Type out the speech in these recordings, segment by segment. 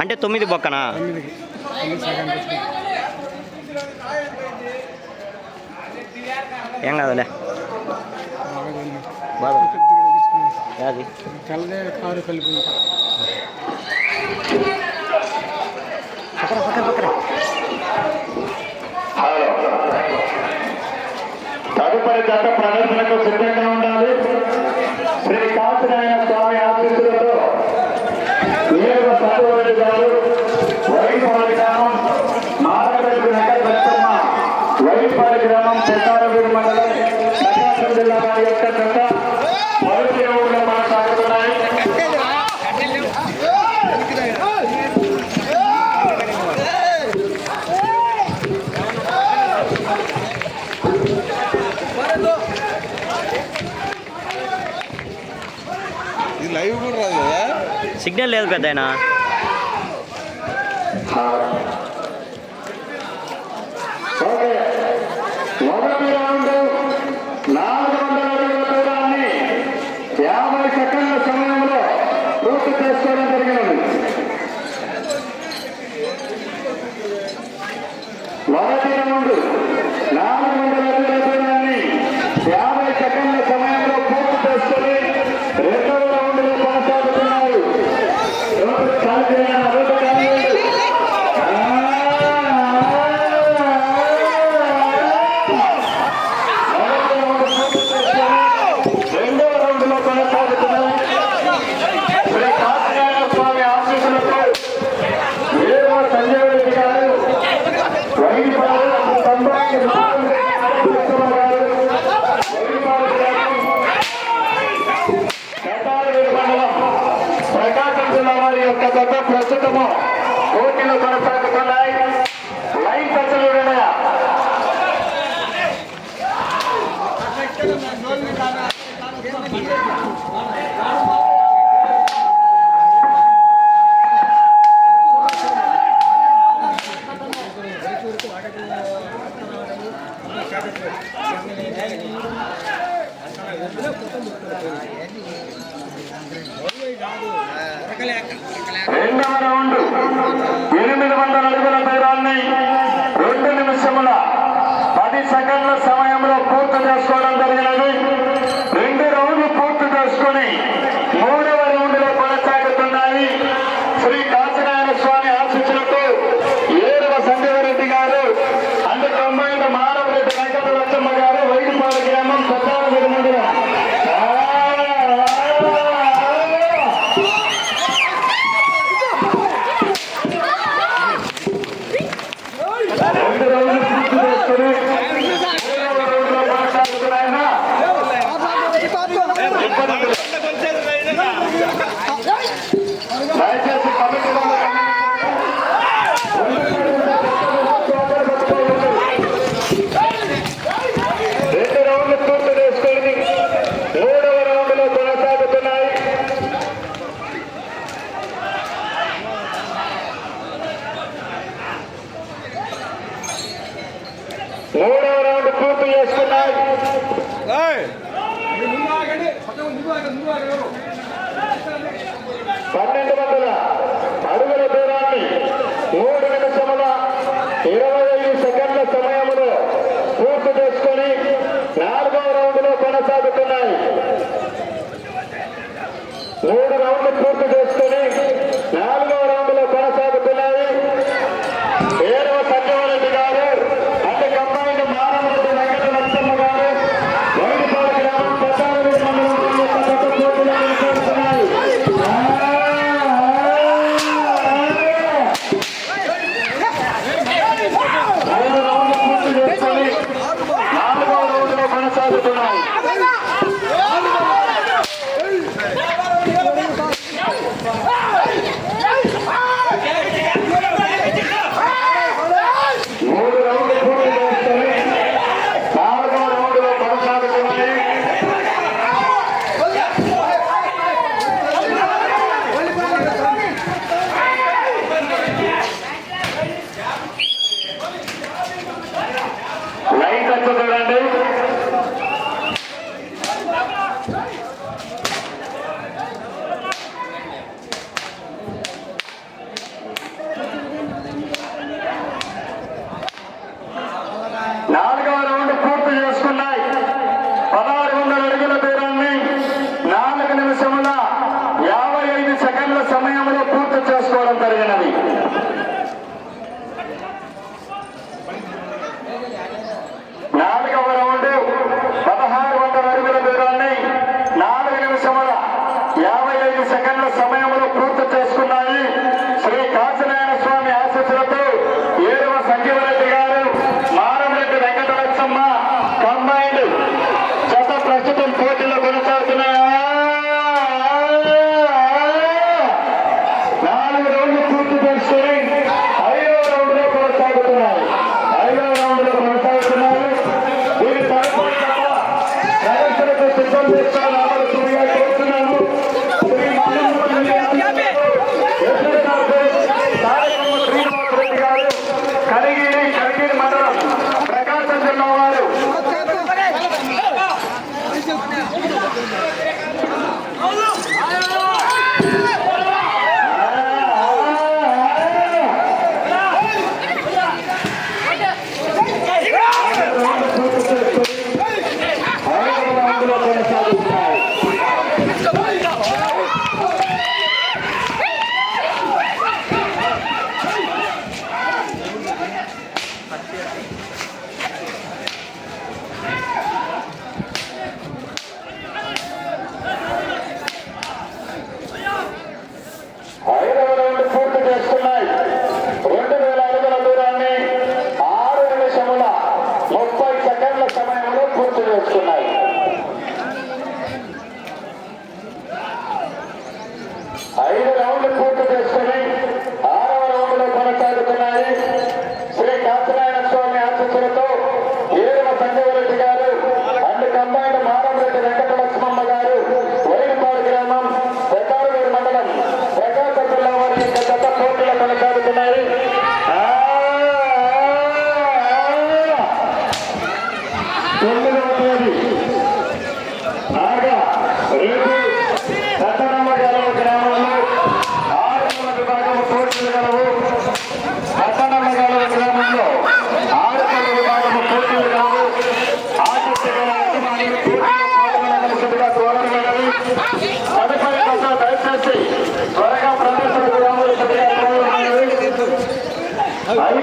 అంటే తొమ్మిది బొక్కనా? ఏం కాదులే. బాధ అది కారు కలిపి తదుపరి జత ప్రదర్శనకు సిద్ధంగా ఉండాలి. శ్రీ కాశీనారాయణ స్వామి లైవ్ కూడా రాదు కదా సిగ్నల్ లేదు పెద్ద ఆయన Okay. యొక్క జత ప్రస్తుతము. పోటీలు కొనసాగుతున్నాయి లైన్. పచ్చలు Gracias. ಶ್ರೀಮನ್ನಾರಾಯಣ ఉన్నాయి. మూడు రౌండ్లు పూర్తి చేసుకొని నాలుగు చూడండి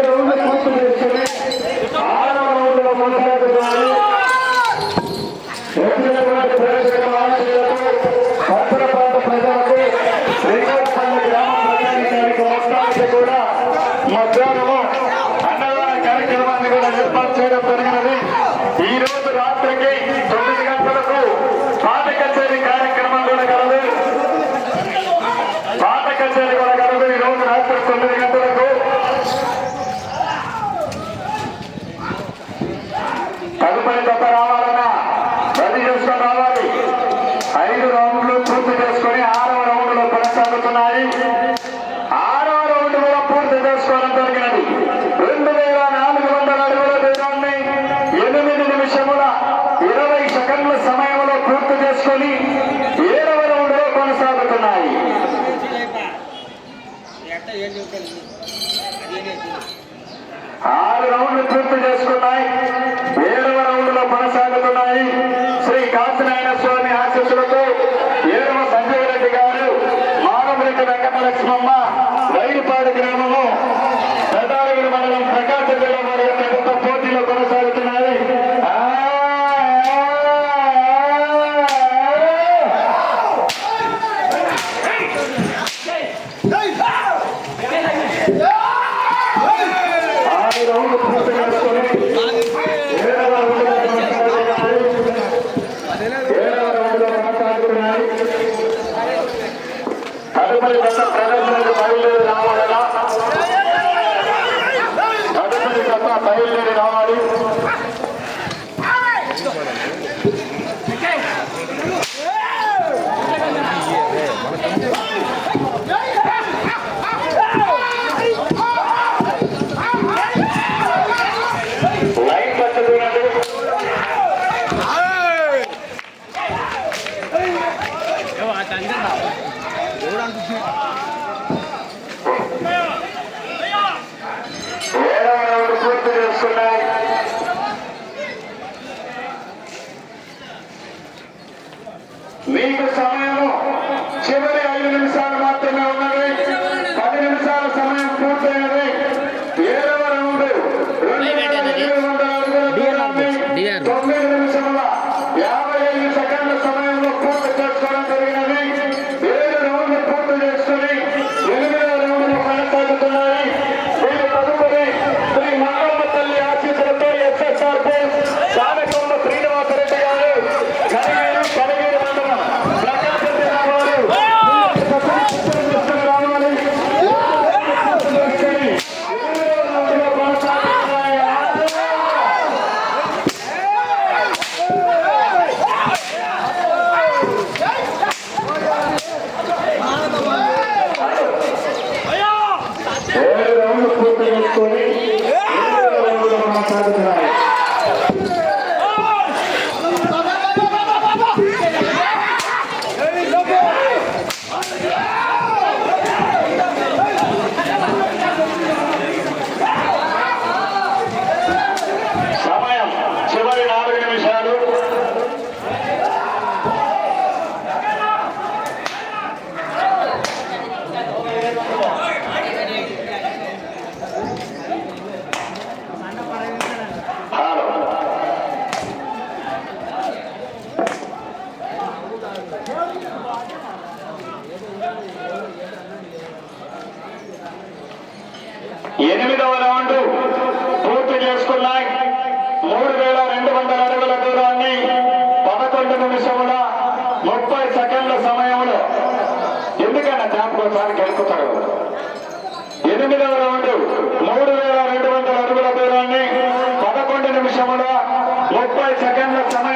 العلوم الحقيقية ఆరు రౌండ్లు పూర్తి చేసుకున్నాయి. మీకు సమయం చివరి ఐదు నిమిషాలు మాత్రమే నిమిషముల ముప్పై సెకండ్ల సమయం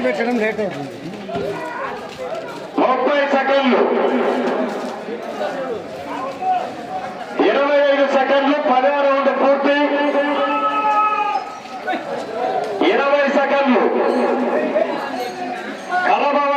ఎత్తు పెట్టడం లేట్ అవుతుంది. ముప్పై సెకండ్లు. ఇరవై ఐదు సెకండ్లు పదో రౌండ్ పూర్తి. ఇరవై సెకండ్లు. కలబ